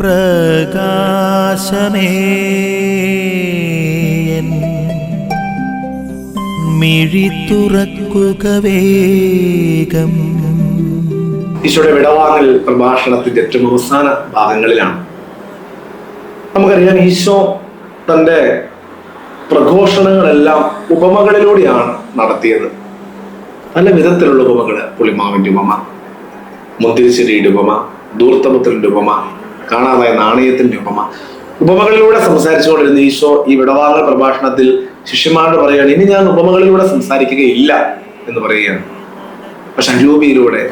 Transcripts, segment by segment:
പ്രകാശമേ. മിഴി വേഗം. ഈശോയുടെ വിടവാങ്ങൽ പ്രഭാഷണത്തിന്റെ ഏറ്റവും അവസാന ഭാഗങ്ങളിലാണ്. നമുക്കറിയാം ഈശോ തന്റെ പ്രഘോഷണങ്ങളെല്ലാം ഉപമകളിലൂടെയാണ് നടത്തിയത്. പല വിധത്തിലുള്ള ഉപമകൾ പുളിമാവിന്റെ ഉപമ മുന്തിരിശ്ശേരിയുടെ ഉപമ ദൂർത്തപുത്രന്റെ ഉപമ കാണാതായ നാണയത്തിന്റെ ഉപമ. ഉപമകളിലൂടെ സംസാരിച്ചുകൊണ്ടിരുന്ന ഈശോ ഈ വിടവാങ്ങൽ പ്രഭാഷണത്തിൽ ശിഷ്യന്മാരോട് പറയുകയാണ് ഇനി ഞാൻ ഉപമകളിലൂടെ സംസാരിക്കുകയില്ല എന്ന് പറയുകയാണ്. പക്ഷെ അരൂപിയിലൂടെ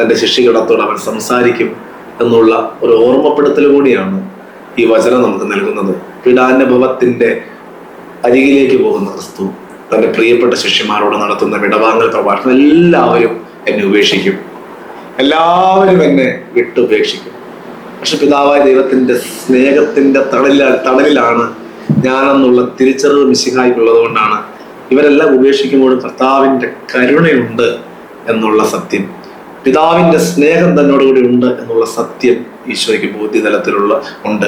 തന്റെ ശിഷ്യകളത്തോട് അവൻ സംസാരിക്കും എന്നുള്ള ഒരു ഓർമ്മപ്പെടുത്തൽ കൂടിയാണ് ഈ വചനം നമുക്ക് നൽകുന്നത്. പീഡാനുഭവത്തിന്റെ അരികിലേക്ക് പോകുന്ന ക്രിസ്തു തന്റെ പ്രിയപ്പെട്ട ശിഷ്യന്മാരോട് നടത്തുന്ന വിടവാങ്ങൽ പ്രഭാഷണം എല്ലാവരും എന്നെ ഉപേക്ഷിക്കും. എല്ലാവരും എന്നെ വിട്ടുപേക്ഷിക്കും. പക്ഷെ പിതാവായ ദൈവത്തിന്റെ സ്നേഹത്തിന്റെ തണലിൽ തണലിലാണ് ഞാനെന്നുള്ള തിരിച്ചറിവ് മിശിഹായിക്കുള്ളത് കൊണ്ടാണ് ഇവരെല്ലാം ഉപേക്ഷിക്കുമ്പോഴും കർത്താവിന്റെ കരുണയുണ്ട് എന്നുള്ള സത്യം. പിതാവിന്റെ സ്നേഹം തന്നോടുകൂടി ഉണ്ട് എന്നുള്ള സത്യം ഈശോയ്ക്ക് ബോധ്യതലത്തിലുള്ള ഉണ്ട്.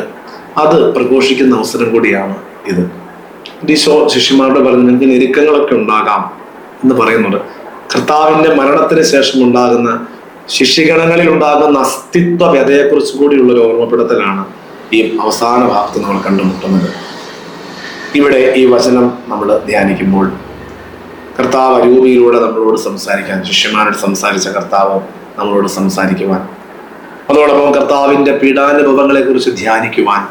അത് പ്രഘോഷിക്കുന്ന അവസരം കൂടിയാണ് ഇത്. ഈശോ ശിഷ്യന്മാരോട് പറഞ്ഞു നിങ്ങൾക്ക് ഞെരുക്കങ്ങളൊക്കെ ഉണ്ടാകാം എന്ന് പറയുന്നുണ്ട്. കർത്താവിന്റെ മരണത്തിന് ശേഷം ഉണ്ടാകുന്ന ശിഷ്യഗണങ്ങളിൽ ഉണ്ടാകുന്ന അസ്തിത്വ വ്യതയെക്കുറിച്ച് കൂടിയുള്ള ഒരു ഓർമ്മപ്പെടുത്തലാണ് ഈ അവസാന ഭാഗത്ത് നമ്മൾ കണ്ടുമുട്ടുന്നത്. ഇവിടെ ഈ വചനം നമ്മൾ ധ്യാനിക്കുമ്പോൾ കർത്താവ് അരൂപിയിലൂടെ നമ്മളോട് സംസാരിക്കാൻ ശിഷ്യന്മാരോട് സംസാരിച്ച കർത്താവ് നമ്മളോട് സംസാരിക്കുവാൻ അതോടൊപ്പം കർത്താവിന്റെ പീഡാനുഭവങ്ങളെ കുറിച്ച് ധ്യാനിക്കുവാൻ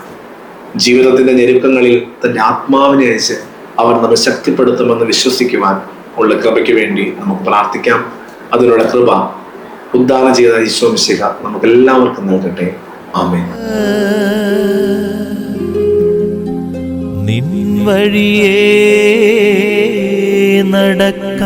ജീവിതത്തിന്റെ ഞെരുക്കങ്ങളിൽ തന്റെ ആത്മാവിനെ അയച്ച് അവർ നമ്മെ ശക്തിപ്പെടുത്തുമെന്ന് വിശ്വസിക്കുവാൻ ഉള്ള കൃപയ്ക്ക് വേണ്ടി നമുക്ക് പ്രാർത്ഥിക്കാം. അതിനുള്ള കൃപ ഉദ്ദാനം ചെയ്ത ഈശോ മിശിഹ നമുക്ക് എല്ലാവർക്കും നൽകട്ടെ. ആമേ നിൻ വഴിയേ നടക്ക